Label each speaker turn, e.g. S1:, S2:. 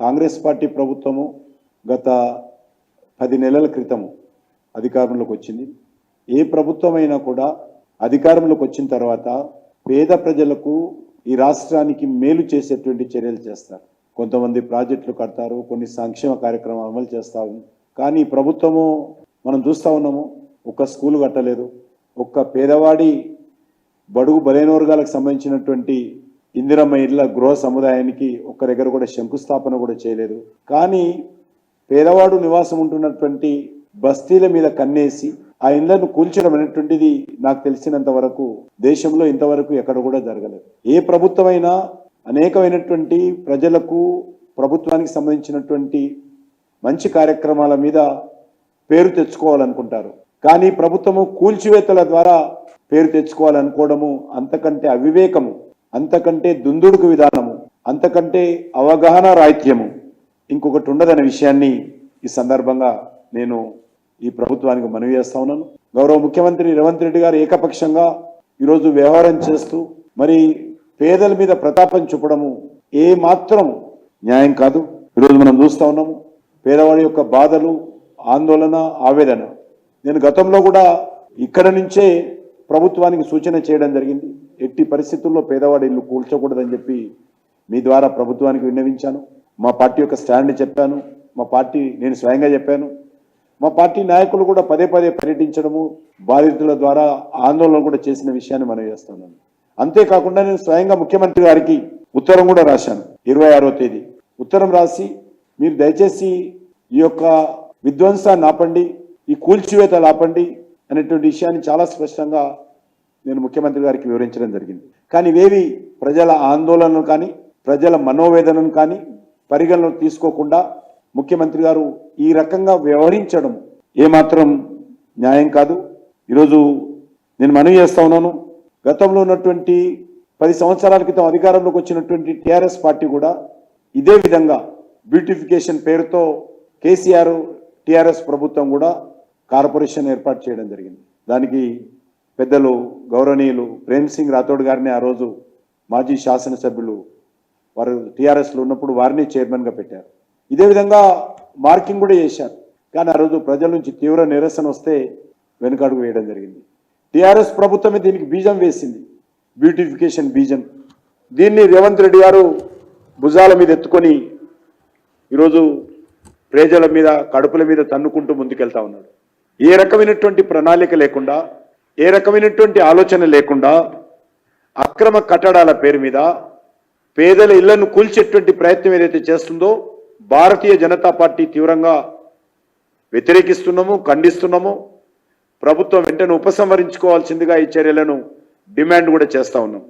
S1: Congress party ప్రభుత్వము గత పది నెలల క్రితము అధికారంలోకి వచ్చింది. ఏ ప్రభుత్వమైనా కూడా అధికారంలోకి వచ్చిన తర్వాత పేద ప్రజలకు ఈ రాష్ట్రానికి మేలు చేసేటువంటి చర్యలు చేస్తారు. కొంతమంది ప్రాజెక్టులు కడతారు కొన్ని సంక్షేమ కార్యక్రమాలు అమలు చేస్తారు కానీ ప్రభుత్వము మనం చూస్తూ ఉన్నాము ఒక్క స్కూల్ కట్టలేదు ఒక్క పేదవాడి బడుగు బలైన వర్గాలకు సంబంధించినటువంటి ఇందిరమ్మ ఇళ్ళ గృహ సముదాయానికి ఒక్క దగ్గర కూడా శంకుస్థాపన కూడా చేయలేదు. కానీ పేదవాడు నివాసం ఉంటున్నటువంటి బస్తీల మీద కన్నేసి ఆ ఇళ్ళను కూల్చడం అనేటువంటిది నాకు తెలిసినంత వరకు దేశంలో ఇంతవరకు ఎక్కడ కూడా జరగలేదు. ఏ ప్రభుత్వమైనా అనేకమైనటువంటి ప్రజలకు ప్రభుత్వానికి సంబంధించినటువంటి మంచి కార్యక్రమాల మీద పేరు తెచ్చుకోవాలనుకుంటారు. కానీ ప్రభుత్వము కూల్చివేతల ద్వారా పేరు తెచ్చుకోవాలనుకోవడము అంతకంటే అవివేకము అంతకంటే దుందుడుకు విధానము అంతకంటే అవగాహన రాహిత్యము ఇంకొకటి ఉండదనే విషయాన్ని ఈ సందర్భంగా నేను ఈ ప్రభుత్వానికి మనవి చేస్తా ఉన్నాను. గౌరవ ముఖ్యమంత్రి రేవంత్ రెడ్డి గారు ఏకపక్షంగా ఈరోజు వ్యవహారం చేస్తూ మరి పేదల మీద ప్రతాపం చూపడము ఏ మాత్రం న్యాయం కాదు. ఈరోజు మనం చూస్తా ఉన్నాము పేదవాడి యొక్క బాధలు ఆందోళన ఆవేదన. నేను గతంలో కూడా ఇక్కడ నుంచే ప్రభుత్వానికి సూచన చేయడం జరిగింది. ఎట్టి పరిస్థితుల్లో పేదవాడి ఇల్లు కూల్చకూడదని చెప్పి మీ ద్వారా ప్రభుత్వానికి విన్నవించాను. మా పార్టీ యొక్క స్టాండ్ చెప్పాను. మా పార్టీ నేను స్వయంగా చెప్పాను. మా పార్టీ నాయకులు కూడా పదే పదే పర్యటించడము బాధితుల ద్వారా ఆందోళన కూడా చేసిన విషయాన్ని మనం చేస్తున్నాను. అంతేకాకుండా నేను స్వయంగా ముఖ్యమంత్రి గారికి ఉత్తరం కూడా రాశాను ఇరవై ఆరో తేదీ. ఉత్తరం రాసి మీరు దయచేసి ఈ యొక్క విధ్వంసాన్ని ఆపండి ఈ కూల్చివేతలు ఆపండి అనేటువంటి విషయాన్ని చాలా స్పష్టంగా నేను ముఖ్యమంత్రి గారికి వివరించడం జరిగింది. కానీ ఇవేవి ప్రజల ఆందోళనను కానీ ప్రజల మనోవేదనను కానీ పరిగణన తీసుకోకుండా ముఖ్యమంత్రి గారు ఈ రకంగా వ్యవహరించడం ఏమాత్రం న్యాయం కాదు. ఈరోజు నేను మనవి చేస్తా ఉన్నాను. గతంలో ఉన్నటువంటి పది సంవత్సరాల క్రితం అధికారంలోకి వచ్చినటువంటి టిఆర్ఎస్ పార్టీ కూడా ఇదే విధంగా బ్యూటిఫికేషన్ పేరుతో కేసీఆర్ టిఆర్ఎస్ ప్రభుత్వం కూడా కార్పొరేషన్ ఏర్పాటు చేయడం జరిగింది. దానికి పెద్దలు గౌరవనీయులు ప్రేమ్ సింగ్ రాథోడ్ గారిని ఆ రోజు మాజీ శాసనసభ్యులు వారు టీఆర్ఎస్లో ఉన్నప్పుడు వారిని చైర్మన్గా పెట్టారు. ఇదే విధంగా మార్కింగ్ కూడా చేశారు. కానీ ఆ రోజు ప్రజల నుంచి తీవ్ర నిరసన వస్తే వెనుకడుగు వేయడం జరిగింది. టీఆర్ఎస్ ప్రభుత్వమే దీనికి బీజం వేసింది. బ్యూటిఫికేషన్ బీజం. దీన్ని రేవంత్ రెడ్డి గారు భుజాల మీద ఎత్తుకొని ఈరోజు ప్రజల మీద కడుపుల మీద తన్నుకుంటూ ముందుకెళ్తా ఉన్నాడు. ఏ రకమైనటువంటి ప్రణాళిక లేకుండా ఏ రకమైనటువంటి ఆలోచన లేకుండా అక్రమ కట్టడాల పేరు మీద పేదల ఇళ్ళను కూల్చేటువంటి ప్రయత్నం ఏదైతే చేస్తుందో భారతీయ జనతా పార్టీ తీవ్రంగా వ్యతిరేకిస్తున్నాము ఖండిస్తున్నాము. ప్రభుత్వం వెంటనే ఉపసంహరించుకోవాల్సిందిగా ఈ చర్యలను డిమాండ్ కూడా చేస్తా ఉన్నాం.